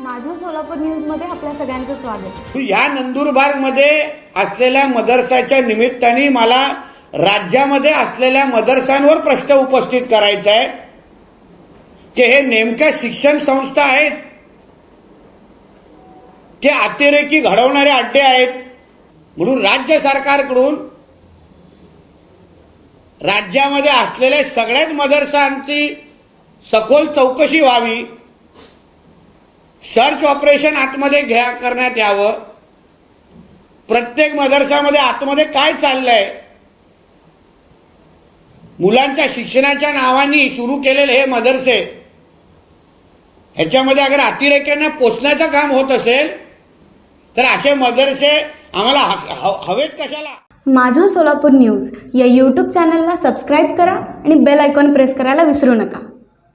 माझं सोलापूर न्यूजमध्ये आपल्या सगळ्यांचं स्वागत. या नंदुरबारमध्ये असलेल्या मदरसाच्या निमित्ताने मला राज्यामध्ये असलेल्या मदरसांवर प्रश्न उपस्थित करायचा आहे. की हे नेमक्या शिक्षण संस्था आहेत? की अतिरेकी घडवणारे अड्डे आहेत? म्हणून राज्य सरकारकडून राज्यामध्ये असलेल्या सगळ्याच मदरसांची सखोल चौकशी व्हावी. सर्च ऑपरेशन आतमध्ये घ्या करण्यात यावं. प्रत्येक मदरसामध्ये आतमध्ये काय चाललंय? मुलांच्या शिक्षणाच्या नावाने सुरू केलेले हे मदरसे ह्याच्यामध्ये अगर अतिरेक्यांना पोचण्याचं काम होत असेल तर असे मदरसे आम्हाला हवेत कशाला? माझं सोलापूर न्यूज या यूट्यूब चॅनलला सबस्क्राईब करा आणि बेल आयकॉन प्रेस करायला विसरू नका.